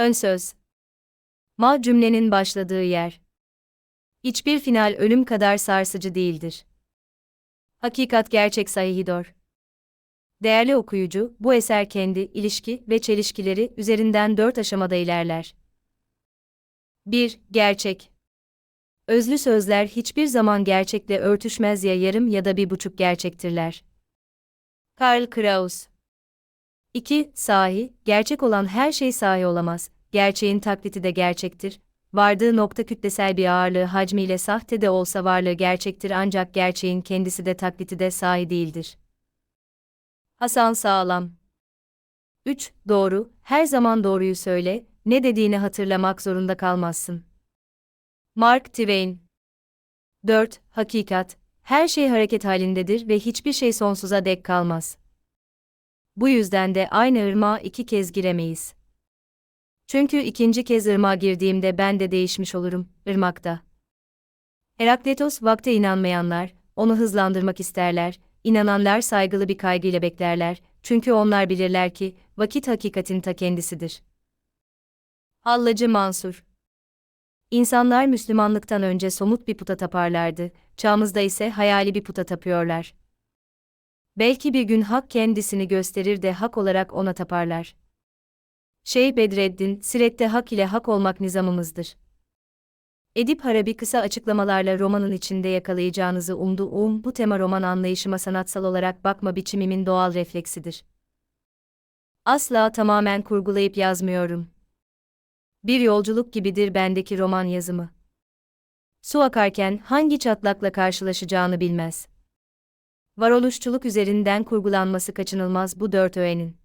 Ön söz. Ma cümlenin başladığı yer. Hiçbir final ölüm kadar sarsıcı değildir. Hakikat gerçek sayıhidur. Değerli okuyucu, bu eser kendi ilişki ve çelişkileri üzerinden dört aşamada ilerler. 1. Gerçek. Özlü sözler hiçbir zaman gerçekle örtüşmez ya yarım ya da bir buçuk gerçektirler. Karl Kraus 2. Sahi, gerçek olan her şey sahi olamaz, gerçeğin taklidi de gerçektir. Vardığı nokta kütlesel bir ağırlığı hacmiyle sahte de olsa varlığı gerçektir ancak gerçeğin kendisi de taklidi de sahi değildir. Hasan Sağlam 3. Doğru, her zaman doğruyu söyle, ne dediğini hatırlamak zorunda kalmazsın. Mark Twain 4. Hakikat, her şey hareket halindedir ve hiçbir şey sonsuza dek kalmaz. Bu yüzden de aynı ırmağa iki kez giremeyiz. Çünkü ikinci kez ırmağa girdiğimde ben de değişmiş olurum, ırmakta. Herakleitos vakte inanmayanlar, onu hızlandırmak isterler, inananlar saygılı bir kaygıyla beklerler, çünkü onlar bilirler ki, vakit hakikatin ta kendisidir. Hallacı Mansur İnsanlar Müslümanlıktan önce somut bir puta taparlardı, çağımızda ise hayali bir puta tapıyorlar. Belki bir gün hak kendisini gösterir de hak olarak ona taparlar. Şeyh Bedreddin, Siret'te hak ile hak olmak nizamımızdır. Edip Harabi kısa açıklamalarla romanın içinde yakalayacağınızı umdu um bu tema roman anlayışıma sanatsal olarak bakma biçimimin doğal refleksidir. Asla tamamen kurgulayıp yazmıyorum. Bir yolculuk gibidir bendeki roman yazımı. Su akarken hangi çatlakla karşılaşacağını bilmez. Varoluşçuluk üzerinden kurgulanması kaçınılmaz bu dört öğenin.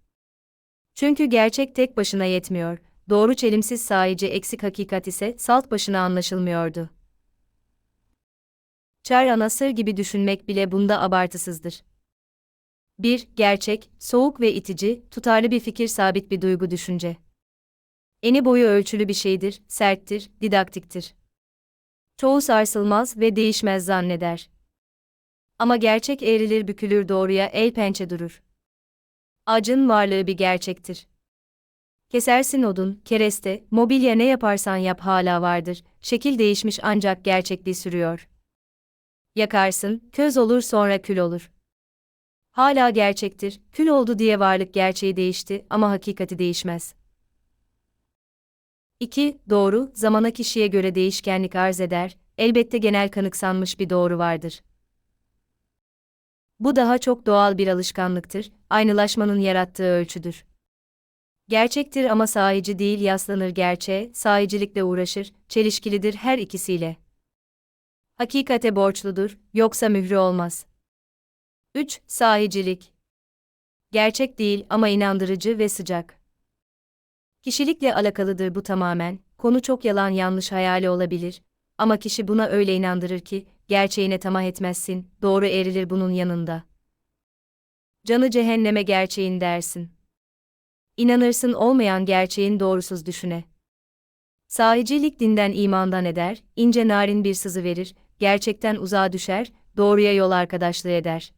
Çünkü gerçek tek başına yetmiyor, doğru çelimsiz sahici eksik hakikat ise salt başına anlaşılmıyordu. Çar anasır gibi düşünmek bile bunda abartısızdır. 1. Gerçek, soğuk ve itici, tutarlı bir fikir sabit bir duygu düşünce. Eni boyu ölçülü bir şeydir, serttir, didaktiktir. Çoğu sarsılmaz ve değişmez zanneder. Ama gerçek eğrilir bükülür doğruya el pençe durur. Acın varlığı bir gerçektir. Kesersin odun, kereste, mobilya ne yaparsan yap hala vardır, şekil değişmiş ancak gerçekliği sürüyor. Yakarsın, köz olur sonra kül olur. Hala gerçektir, kül oldu diye varlık gerçeği değişti ama hakikati değişmez. 2. Doğru, zamana kişiye göre değişkenlik arz eder, elbette genel kanıksanmış bir doğru vardır. Bu daha çok doğal bir alışkanlıktır, aynılaşmanın yarattığı ölçüdür. Gerçektir ama sahici değil yaslanır gerçeğe, sahicilikle uğraşır, çelişkilidir her ikisiyle. Hakikate borçludur, yoksa mührü olmaz. 3. Sahicilik Gerçek değil ama inandırıcı ve sıcak. Kişilikle alakalıdır bu tamamen, konu çok yalan yanlış hayali olabilir, ama kişi buna öyle inandırır ki, gerçeğine tamah etmezsin, doğru erilir bunun yanında. Canı cehenneme gerçeğin dersin. İnanırsın olmayan gerçeğin doğrusuz düşüne. Sahicilik dinden imandan eder, ince narin bir sızı verir, gerçekten uzağa düşer, doğruya yol arkadaşlığı eder.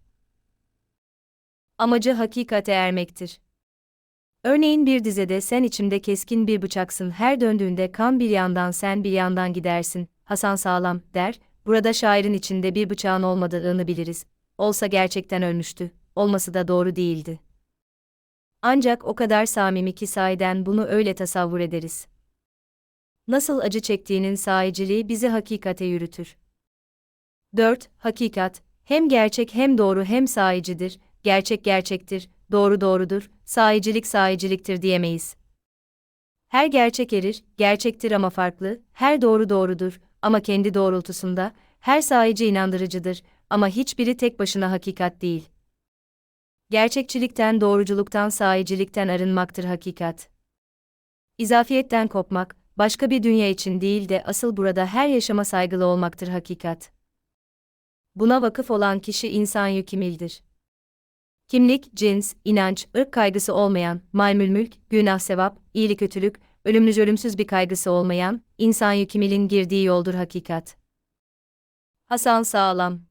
Amacı hakikate ermektir. Örneğin bir dizede sen içimde keskin bir bıçaksın her döndüğünde kan bir yandan sen bir yandan gidersin, Hasan Sağlam, der, burada şairin içinde bir bıçağın olmadığını biliriz. Olsa gerçekten ölmüştü, olması da doğru değildi. Ancak o kadar samimi ki sahiden bunu öyle tasavvur ederiz. Nasıl acı çektiğinin sahiciliği bizi hakikate yürütür. 4. Hakikat, hem gerçek hem doğru hem sahicidir, gerçek gerçektir, doğru doğrudur, sahicilik sahiciliktir diyemeyiz. Her gerçek erir, gerçektir ama farklı, her doğru doğrudur ama kendi doğrultusunda, her sahici inandırıcıdır ama hiçbiri tek başına hakikat değil. Gerçekçilikten, doğruculuktan, sahicilikten arınmaktır hakikat. İzafiyetten kopmak, başka bir dünya için değil de asıl burada her yaşama saygılı olmaktır hakikat. Buna vakıf olan kişi insan yükümildir. Kimlik, cins, inanç, ırk kaygısı olmayan, mal mülk, günah sevap, iyilik kötülük, ölümlü ölümsüz bir kaygısı olmayan, insan yükümilin girdiği yoldur hakikat. Hasan Sağlam